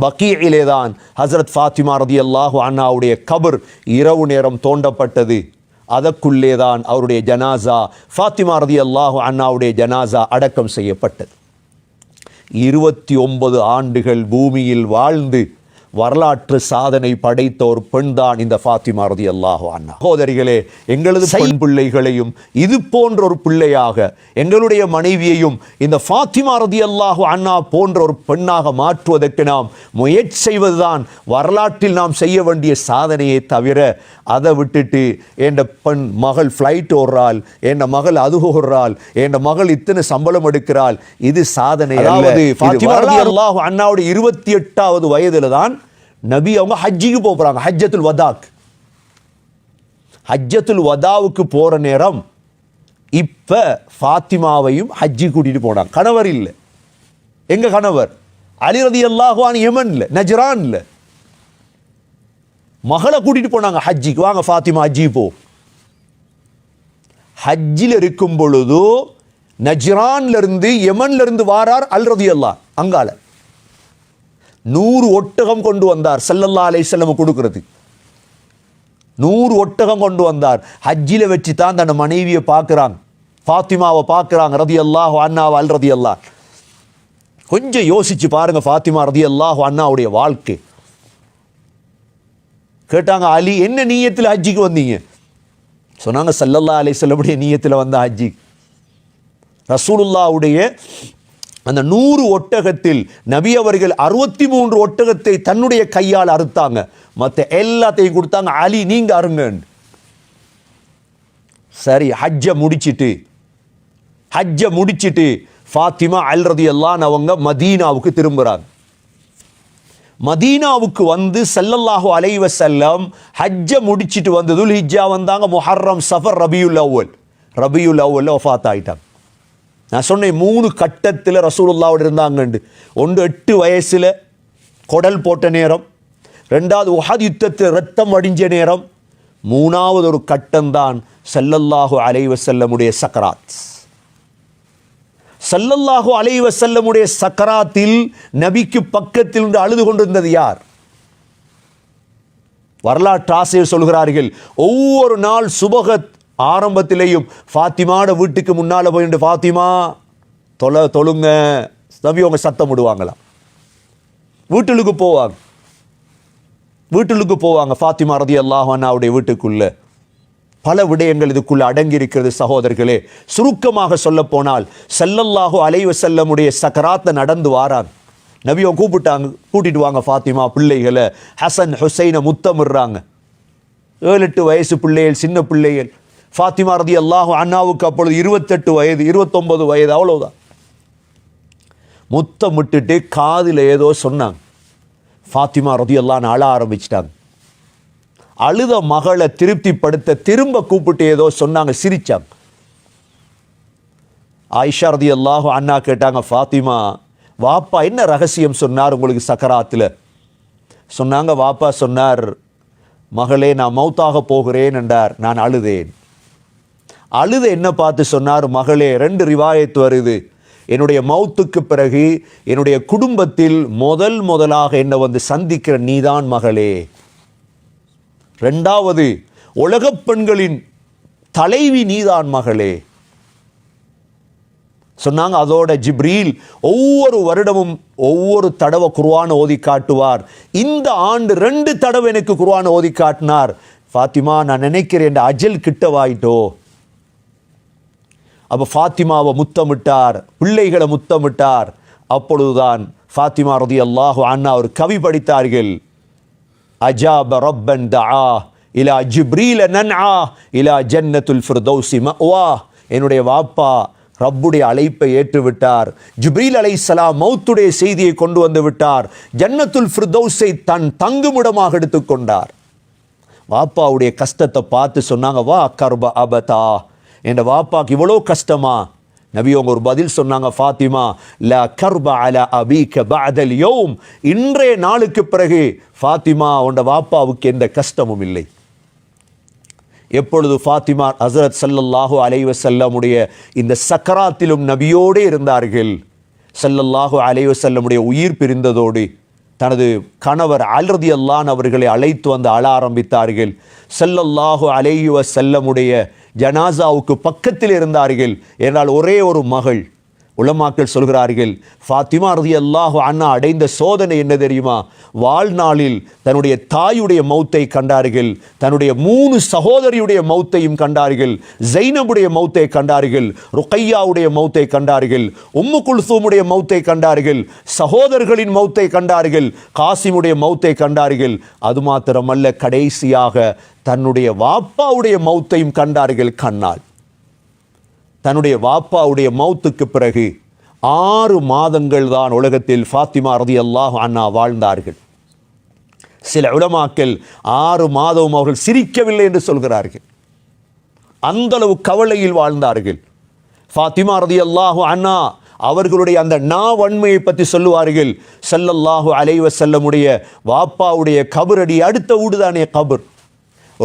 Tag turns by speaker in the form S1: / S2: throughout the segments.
S1: பக்கீயிலே தான் ஹசரத் ஃபாத்திமா ரதி அல்லாஹு அண்ணாவுடைய கபர் இரவு நேரம் தோண்டப்பட்டது. அதற்குள்ளே தான் அவருடைய ஜனாசா ஃபாத்திமா ரதி அல்லாஹு அண்ணாவுடைய ஜனாசா அடக்கம் செய்யப்பட்டது. இருபத்தி ஒன்பது ஆண்டுகள் பூமியில் வாழ்ந்து வரலாற்று சாதனை படைத்த ஒரு பெண்தான் இந்த ஃபாத்திமா ரதி அல்லாஹு அண்ணா சகோதரிகளே எங்களது பெண் பிள்ளைகளையும் இது போன்ற ஒரு பிள்ளையாக எங்களுடைய மனைவியையும் இந்த ஃபாத்திமா ரதி அல்லாஹு அண்ணா போன்ற ஒரு பெண்ணாக மாற்றுவதற்கு நாம் முயற்சி செய்வதுதான் வரலாற்றில் நாம் செய்ய வேண்டிய சாதனையை தவிர அதை விட்டுட்டு என் பெண் மகள் ஃப்ளைட் ஓடுறாள் என் மகள் அது ஓடுறாள் என் மகள் இத்தனை சம்பளம் எடுக்கிறாள் இது சாதனை அதாவது ரலியல்லாஹு அண்ணாவுடைய இருபத்தி எட்டாவது வயதுல தான் நபி அவங்க ஹஜ்ஜிக்கு போக ஹஜ்ஜத்துல் வதாக் ஹஜ்ஜத்துல் வதாவுக்கு போகிற நேரம் இப்போ ஃபாத்திமாவையும் ஹஜ்ஜி கூட்டிட்டு போனாங்க. கணவர் இல்லை. எங்க கணவர்? அலி ரலியல்லாஹு அன்ஹு யமன்ல நஜ்ரான்ல. மகளை கூட்டிட்டு போனாங்க ஹஜ்ஜிக்கு. வாங்க ஃபாத்திமா ஹஜ்ஜி போ. ஹஜ்ஜில் இருக்கும் பொழுது நஜ்ரான்லேருந்து யமன்லேருந்து யமன்ல இருந்து வாரார் அல்ரதி அல்லா அங்கால. நூறு ஒட்டகம் கொண்டு வந்தார் ஸல்லல்லாஹு அலைஹி வஸல்லம் கொடுக்கறது. நூறு ஒட்டகம் கொண்டு வந்தார். ஹஜ்ஜில் வச்சு தான் தன் மனைவியை பார்க்குறாங்க. ஃபாத்திமாவை பார்க்குறாங்க ரதி அல்லாஹ் அண்ணாவை அல் ரதி அல்லாஹ் கொஞ்சம் யோசிச்சு பாருங்க ஃபாத்திமா ரதி அல்லாஹ் அண்ணாவுடைய வாழ்க்கை. கேட்டாங்க அலி என்ன நீயத்தில் ஹஜ்ஜிக்கு வந்தீங்க? சொன்னாங்க சல்லல்லா அலை சொல்லக்கூடிய நீயத்தில் வந்த ஹஜ்ஜி. ரசூலுல்லாவுடைய அந்த நூறு ஒட்டகத்தில் நபி அவர்கள் அறுபத்தி மூன்று ஒட்டகத்தை தன்னுடைய கையால் அறுத்தாங்க. மற்ற எல்லாத்தையும் கொடுத்தாங்க. அலி நீங்க அருங்க சரி ஹஜ்ஜை முடிச்சிட்டு ஹஜ்ஜை முடிச்சிட்டு ஃபாத்திமா அல் எல்லாம் அவங்க மதீனாவுக்கு திரும்புகிறாங்க மதீனாவுக்கு வந்து செல்லல்லாஹு அலைவ செல்லம் ஹஜ்ஜை முடிச்சிட்டு வந்ததுல் ஹிஜ்ஜா வந்தாங்க. முஹர்ரம் சஃபர் ரபியுல் அவ்வல். ரபியுல் அவ்வல்ல ஒஃபாத் ஆயிட்டாங்க. நான் சொன்னேன் மூணு கட்டத்தில் ரசூலுல்லாவோட இருந்தாங்கண்டு. ஒன்று எட்டு வயசில் குடல் போட்ட நேரம் ரெண்டாவது உஹாத் யுத்தத்தில் ரத்தம் வடிஞ்ச நேரம் மூணாவது ஒரு கட்டம்தான் செல்லல்லாஹு அலைஹி செல்லமுடைய சக்கராத். ஸல்லல்லாஹு அலைஹி வஸல்லமுடைய சக்கராத்தில் நபிக்கு பக்கத்தில் இருந்து அழுது கொண்டிருந்தது யார்? வரலாற்று ஆசிரியர் சொல்கிறார்கள் ஒவ்வொரு நாள் சுபகத் ஆரம்பத்திலேயும் ஃபாத்திமாட வீட்டுக்கு முன்னால் போயிட்டு ஃபாத்திமா தொலை தொழுங்க. நபி அவங்க சத்தம் விடுவாங்களாம் வீட்டுலுக்கு போவாங்க. வீட்டுலுக்கு போவாங்க. ஃபாத்திமா ரதி அல்லாஹானாவுடைய வீட்டுக்குள்ள. பல விடயங்கள் இதுக்குள்ள அடங்கி இருக்கிறது சகோதரர்களே. சுருக்கமாக சொல்லப்போனால் போனால் அலைவ செல்லமுடைய சக்கராத்தை நடந்து வாராங்க. நபியை கூப்பிட்டாங்க கூட்டிட்டு வாங்க ஃபாத்திமா பிள்ளைகளை. ஹசன் ஹுசைனை முத்தமிடுறாங்க. ஏழு எட்டு வயசு பிள்ளைகள் சின்ன பிள்ளைகள். ஃபாத்திமா ரதி அல்லாஹு அண்ணாவுக்கு அப்பொழுது இருபத்தெட்டு வயது இருபத்தொம்பது வயது அவ்வளவுதான். முத்தமிட்டுட்டு காதில் ஏதோ சொன்னாங்க. ஃபாத்திமா ரதி அல்லான்னு அழ ஆரம்பிச்சிட்டாங்க. அழுத மகளை திருப்திப்படுத்த திரும்ப கூப்பிட்டு ஏதோ சொன்னாங்க சிரித்தாங்க ஆயிஷா ரதி அல்லாஹு அண்ணா கேட்டாங்க ஃபாத்திமா வாப்பா என்ன ரகசியம் சொன்னார் உங்களுக்கு சக்கராத்தில்? சொன்னாங்க வாப்பா சொன்னார் மகளே நான் மௌத்தாக போகிறேன் என்றார் நான் அழுதேன். அழுத என்ன பார்த்து சொன்னார் மகளே ரெண்டு ரிவாயத்து வருது. என்னுடைய மௌத்துக்கு பிறகு என்னுடைய குடும்பத்தில் முதல் முதலாக என்னை வந்து சந்திக்கிற நீதான் மகளே. ரெண்டாவது உலகப் பெண்களின் தலைவி நீதான் மகளே. சொன்னாங்க அதோட ஜிப்ரீல் ஒவ்வொரு வருடமும் ஒவ்வொரு தடவை குர்ஆன் ஓதி காட்டுவார். இந்த ஆண்டு ரெண்டு தடவை எனக்கு குர்ஆன் ஓதி காட்டினார். ஃபாத்திமா நான் நினைக்கிறேன் என் அஜல் கிட்டவாயிட்டோ அப்போ ஃபாத்திமாவை முத்தமிட்டார் பிள்ளைகளை முத்தமிட்டார். அப்பொழுதுதான் ஃபாத்திமா ரதி அல்லாஹு அண்ணா ஒரு கவி படித்தார்கள். அஜாப ரப்பன் தஆ இலா ஜிப்ரீல நன்ஆ இலா ஜன்னத்துல் ஃபிர்தௌசி வா என்னுடைய வாப்பா ரப்புடைய அழைப்பை ஏற்றுவிட்டார். ஜிப்ரீல் அலைஹிஸ்ஸலாம் மௌத்துடைய செய்தியை கொண்டு வந்து விட்டார். ஜன்னத்துல் ஃபிர்தௌஸை தன் தங்குமிடமாக எடுத்துக்கொண்டார் வாப்பாவுடைய கஷ்டத்தை பார்த்து சொன்னாங்க வா கர்ப அபதா. என் வாப்பாக்கு இவ்வளோ கஷ்டமா? நபி அவங்க ஒரு பதில் சொன்னாங்க ஃபாத்திமா ல கர்ப அல அபீக பஅதல் யோம். இன்றைய நாளுக்கு பிறகு ஃபாத்திமா உண்ட வாப்பாவுக்கு எந்த கஷ்டமும் இல்லை. எப்பொழுது ஃபாத்திமா ஹசரத் சல்லல்லாஹு அலைவ செல்லமுடைய இந்த சக்கராத்திலும் நபியோடே இருந்தார்கள் சல்லல்லாஹு அலைவ செல்லமுடைய உயிர் பிரிந்ததோடு தனது கணவர் அல்ரதி அல்லான் அவர்களை அழைத்து வந்து அழ ஆரம்பித்தார்கள். செல்லல்லாஹு அலையுவ செல்லமுடைய ஜனாசாவுக்கு பக்கத்தில் இருந்தார்கள் என்றால் ஒரே ஒரு மகள் உலமாக்கள் சொல்கிறார்கள் ஃபாத்திமா ரதி அல்லாஹு அண்ணா அடைந்த சோதனை என்ன தெரியுமா? வாழ்நாளில் தன்னுடைய தாயுடைய மௌத்தை கண்டார்கள் தன்னுடைய மூணு சகோதரியுடைய மௌத்தையும் கண்டார்கள் ஜைனபுடைய மௌத்தை கண்டார்கள் ருக்கையாவுடைய மௌத்தை கண்டார்கள் உம்மு குல்சூமுடைய மௌத்தை கண்டார்கள் சகோதரர்களின் மௌத்தை கண்டார்கள் காசிமுடைய மௌத்தை கண்டார்கள். அது மாத்திரமல்ல கடைசியாக தன்னுடைய வாப்பாவுடைய மௌத்தையும் கண்டார்கள் கண்ணால். தன்னுடைய வாப்பாவுடைய மௌத்துக்கு பிறகு ஆறு மாதங்கள் தான் உலகத்தில் ஃபாத்திமா ரதி அல்லாஹ் அண்ணா வாழ்ந்தார்கள். சில உலமாக்கள் ஆறு மாதமும் அவர்கள் சிரிக்கவில்லை என்று சொல்கிறார்கள். அந்தளவு கவலையில் வாழ்ந்தார்கள். ஃபாத்திமா ரதி அல்லாஹு அண்ணா அவர்களுடைய அந்த நா வன்மையை பற்றி சொல்லுவார்கள். செல்லல்லாஹு அலைவ செல்லமுடைய வாப்பாவுடைய கபரடி அடுத்த ஊடுதானே கபர்.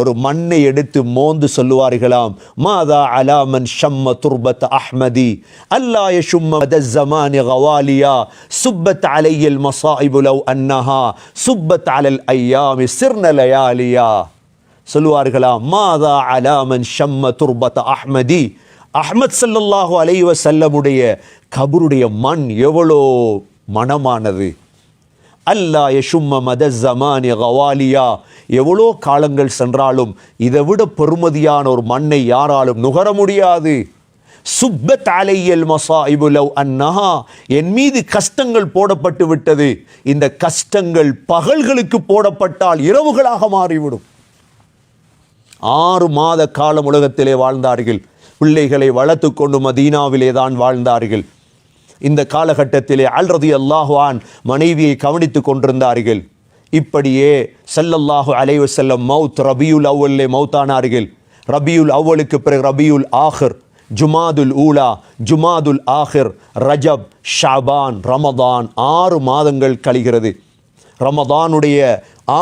S1: ஒரு மண்ணை எடுத்து மோந்து சொல்லுவார்களாம். மாதா அலாமன் ஷம்ம துர்பத் அஹ்மதி அல்லா யஷும்ம ஜமானி கவாலியா சுப்பத் அலையல் மசாயிபுலவ் அன்னஹா சுப்பத் அலல் ஐயாமி சிர்னலயாலியா சொல்லுவார்களாம் மாதா அலாமன் ஷம்ம துர்பத் அஹ்மதி. அஹ்மத் சல்லாஹூ அலைவ செல்லமுடைய கபருடைய மண் எவ்வளோ மனமானது. அல்லா யஷும்ம மத ஜமானி கவாலியா. எவ்வளோ காலங்கள் சென்றாலும் இதை விட பெருமதியான ஒரு மண்ணை யாராலும் நுகர முடியாது. சுப்பத் அலையல் மசாயிபு லவ் அன்னஹா. என் மீது கஷ்டங்கள் போடப்பட்டு விட்டது. இந்த கஷ்டங்கள் பகல்களுக்கு போடப்பட்டால் இரவுகளாக மாறிவிடும். ஆறு மாத காலம் உலகத்திலே வாழ்ந்தார்கள். பிள்ளைகளை வளர்த்து கொண்டு மதீனாவிலே தான் வாழ்ந்தார்கள். இந்த காலகட்டத்திலே அல்ரதி அல்லாஹுவான் மனைவியை கவனித்துக் கொண்டிருந்தார்கள். இப்படியே ஸல்லல்லாஹு அலைவ செல்லம் மவுத் ரபியுல் அவ்வல்லே மௌத்தானார்கள் ரபியுல் அவ்வலுக்கு பிறகு ரபியுல் ஆஹிர் ஜுமாதுல் ஊலா ஜுமாதுல் ஆஹிர் ரஜப் ஷாபான் ரமதான் ஆறு மாதங்கள் கழிகிறது. ரமதானுடைய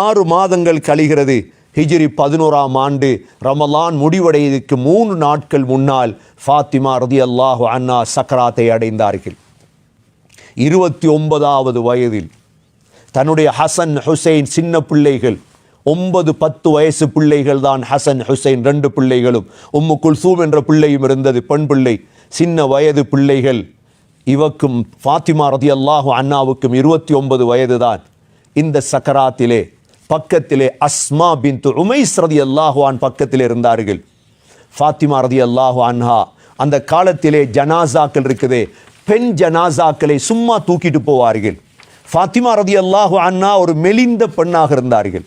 S1: ஆறு மாதங்கள் கழிகிறது. ஹிஜ்ரி பதினோராம் ஆண்டு ரமலான் முடிவடைவதற்கு மூன்று நாட்கள் முன்னால் ஃபாத்திமா ரதி அல்லாஹு அண்ணா சக்கராத்தை அடைந்தார்கள். இருபத்தி ஒன்பதாவது வயதில் தன்னுடைய ஹசன் ஹுசைன் சின்ன பிள்ளைகள் ஒன்பது பத்து வயசு பிள்ளைகள் தான் ஹசன் ஹுசைன் ரெண்டு பிள்ளைகளும். உம்மு குல்சூம் என்ற பிள்ளையும் இருந்தது பெண் பிள்ளை. சின்ன வயது பிள்ளைகள் இவக்கும் ஃபாத்திமா ரதி அல்லாஹு அண்ணாவுக்கும் இருபத்தி ஒன்பது வயது தான் இந்த சக்கராத்திலே பக்கத்திலே அஸ்மா பின் உமைஸ் ரதி அல்லாஹுவான் பக்கத்தில் இருந்தார்கள். ஃபாத்திமா ரதி அல்லாஹு அன்ஹா அந்த காலத்திலே ஜனாசாக்கள் இருக்குதே பெண் ஜனாசாக்களை சும்மா தூக்கிட்டு போவார்கள். ஃபாத்திமா ரதி அல்லாஹு அண்ணா ஒரு மெலிந்த பெண்ணாக இருந்தார்கள்.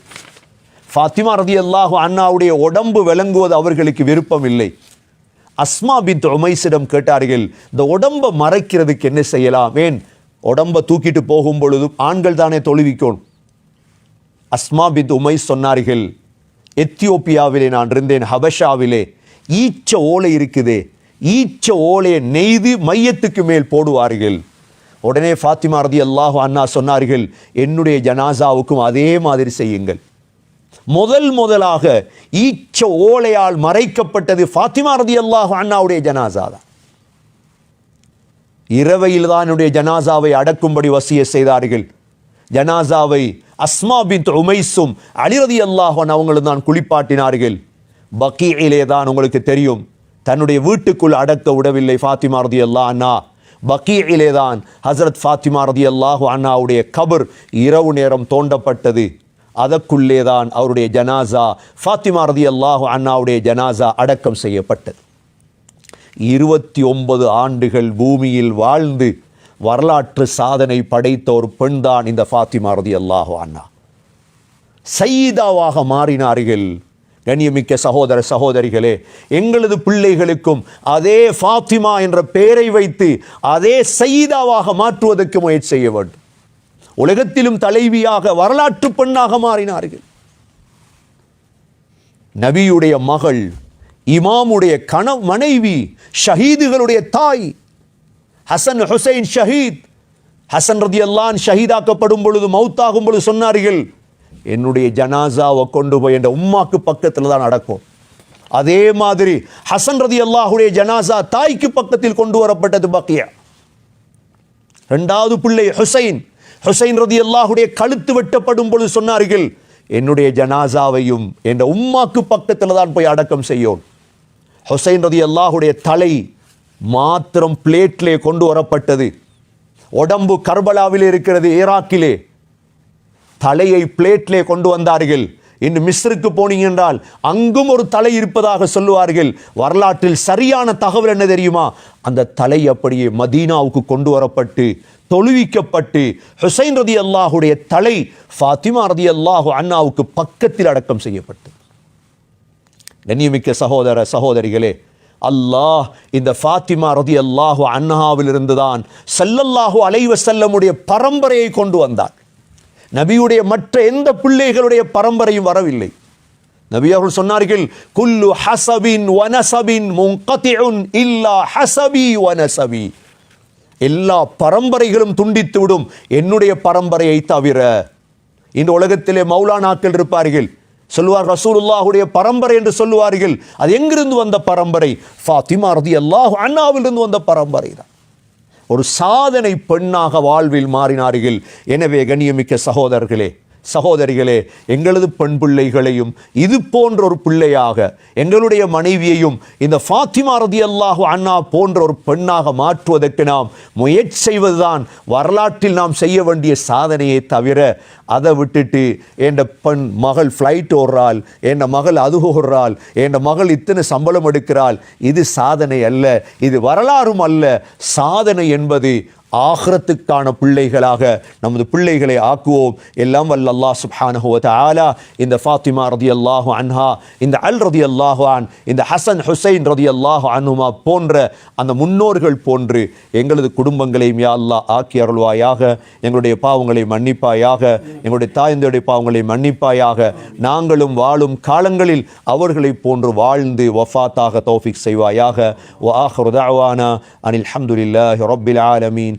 S1: ஃபாத்திமா ரதி அல்லாஹு அண்ணாவுடைய உடம்பு விளங்குவது அவர்களுக்கு விருப்பம் இல்லை அஸ்மா பித் உமைஸிடம் கேட்டார்கள் இந்த உடம்பை மறைக்கிறதுக்கு என்ன செய்யலாம்? ஏன்? உடம்பை தூக்கிட்டு போகும் பொழுதும் ஆண்கள் தானே தொழுவிக்கணும். அஸ்மா பித் உமை சொன்னார்கள் எத்தியோப்பியாவிலே நான் இருந்தேன் ஹபஷாவிலே. ஈச்ச ஓலை இருக்குதே ஈச்ச ஓலையை நெய்து மையத்துக்கு மேல் போடுவார்கள். உடனே ஃபாத்திமா ரதி அல்லாஹு அண்ணா சொன்னார்கள் என்னுடைய ஜனாசாவுக்கும் அதே மாதிரி செய்யுங்கள். முதல் முதலாக ஈச்ச ஓலையால் மறைக்கப்பட்டது ஃபாத்திமா ரதி அல்லாஹு அண்ணாவுடைய ஜனாசா தான். இரவையில் தான் என்னுடைய ஜனாசாவை அடக்கும்படி வசிய செய்தார்கள். ஜனாசாவை அஸ்மா பின் உமைஸும் அலிரதி அல்லாஹன் அவங்களும் தான் குளிப்பாட்டினார்கள். பக்கீயிலே தான் உங்களுக்கு தெரியும். தன்னுடைய வீட்டுக்குள் அடக்க விடவில்லை ஃபாத்திமா ரதி அல்லா அண்ணா பக்கீயிலே தான் ஹசரத் ஃபாத்திமா ரதி அல்லாஹு அண்ணாவுடைய கபர் இரவு நேரம் தோண்டப்பட்டது. அதற்குள்ளே தான் அவருடைய ஜனாசா ஃபாத்திமா ரதி அல்லாஹு அண்ணாவுடைய ஜனாசா அடக்கம் செய்யப்பட்டது. இருபத்தி ஒன்பது ஆண்டுகள் பூமியில் வாழ்ந்து வரலாற்று சாதனை படைத்த ஒரு பெண் தான் இந்த ஃபாத்திமா ரதி அல்லாஹு அண்ணா சைதாவாக மாறினார்கள். கண்ணியமிக்க சகோதர சகோதரிகளே எங்களது பிள்ளைகளுக்கும் அதே ஃபாத்திமா என்ற பெயரை வைத்து அதே சயீதாவாக மாற்றுவதற்கு முயற்சி செய்ய வேண்டும். உலகத்திலும் தலைவியாக வரலாற்று பெண்ணாக மாறினார்கள். நபியுடைய மகள் இமாமுடைய கண மனைவி ஷஹீதுகளுடைய தாய் ஹசன் ஹுசைன் ஷஹீத் ஹசன் ரதி அல்லான் ஷஹீதாக்கப்படும் பொழுது மௌத்தாகும் பொழுது சொன்னார்கள் என்னுடைய ஜனாசாவை கொண்டு போய் என்ற உம்மாக்கு பக்கத்தில் தான் நடக்கும். அதே மாதிரி ஹசன் ரதி அல்லாஹுடைய ஜனாசா தாய்க்கு பக்கத்தில் கொண்டு வரப்பட்டது பக்கியா. ரெண்டாவது பிள்ளை ஹுசைன். ஹுசைன் ரதி அல்லாஹுடைய கழுத்து வெட்டப்படும் பொழுது சொன்னார்கள் என்னுடைய ஜனாசாவையும் என்ற உம்மாக்கு பக்கத்தில் தான் போய் அடக்கம் செய்யும். ஹுசைன் ரதி அல்லாஹுடைய தலை மாத்திரம் பிளேட்லே கொண்டு வரப்பட்டது. உடம்பு கர்பலாவில் இருக்கிறது ஈராக்கிலே. தலையை பிளேட்லே கொண்டு வந்தார்கள். இன்று மிஸ்ருக்கு போனீங்க என்றால் அங்கும் ஒரு தலை இருப்பதாக சொல்லுவார்கள். வரலாற்றில் சரியான தகவல் என்ன தெரியுமா? அந்த தலை அப்படியே மதீனாவுக்கு கொண்டு வரப்பட்டு தொழுவிக்கப்பட்டு ஹுசைன் ரதி அல்லாஹுடைய தலை ஃபாத்திமா ரதி அல்லாஹு அண்ணாவுக்கு பக்கத்தில் அடக்கம் செய்யப்பட்டு கண்ணியமிக்க சகோதர சகோதரிகளே அல்லாஹ் இந்த ஃபாத்திமா ரதி அல்லாஹு அண்ணாவிலிருந்து தான் செல்லல்லாஹு அலைவ செல்லமுடைய பரம்பரையை கொண்டு வந்தார் நபியுடைய மற்ற எந்த பிள்ளைகளுடைய பரம்பரையும் வரவில்லை. நபி அவர்கள் சொன்னார்கள் குல்லு ஹசபின் வனசபின் முன்கத்திஉன் இல்லா ஹசபி வனசபி. எல்லா பரம்பரைகளும் துண்டித்து விடும் என்னுடைய பரம்பரையை தவிர. இந்த உலகத்திலே மௌலானாக்கள் இருப்பார்கள். சொல்லுவார் ரசூலுல்லாஹுடைய பரம்பரை என்று சொல்லுவார்கள். அது எங்கிருந்து வந்த பரம்பரை? ஃபாத்திமா ரதி அல்லாஹ் அண்ணாவிலிருந்து வந்த பரம்பரை தான். ஒரு சாதனை பெண்ணாக வாழ்வில் மாறினார்கள். எனவே கண்ணியமிக்க சகோதரர்களே சகோதரிகளே எங்களது பெண் பிள்ளைகளையும் இது போன்ற ஒரு பிள்ளையாக எங்களுடைய மனைவியையும் இந்த ஃபாத்திமா ரதி அல்லாஹு அண்ணா போன்ற ஒரு பெண்ணாக மாற்றுவதற்கு நாம் முயற்சி செய்வதுதான் வரலாற்றில் நாம் செய்ய வேண்டிய சாதனையை தவிர அதை விட்டுட்டு என் பெண் மகள் ஃப்ளைட் ஓடுறாள் என் மகள் அது ஓடுறாள் என் மகள் இத்தனை சம்பளம் எடுக்கிறாள் இது சாதனை அல்ல இது வரலாறும் அல்ல. சாதனை என்பது ஆஹ்ரத்துக்கான பிள்ளைகளாக நமது பிள்ளைகளை ஆக்குவோம். எல்லாம் வல்ல அல்லா சுப்ஹானஹு ஆலா இந்த ஃபாத்திமா ரதியல்லாஹு அன்ஹா இந்த அல் ரதி அல்லாஹு அன் இந்த ஹசன் ஹுசைன் ரதியல்லாஹு அன்ஹுமா போன்ற அந்த முன்னோர்கள் போன்று எங்களது குடும்பங்களையும் யா அல்லாஹ் ஆக்கி அருள்வாயாக. எங்களுடைய பாவங்களை மன்னிப்பாயாக. எங்களுடைய தாய்ந்தையுடைய பாவங்களை மன்னிப்பாயாக. நாங்களும் வாழும் காலங்களில் அவர்களைப் போன்று வாழ்ந்து வஃபாத்தாக தௌஃபிக் செய்வாயாக. வ ஆஹிரு அனில் ஹம்துலில்லாஹி ரப்பில் ஆலமீன்.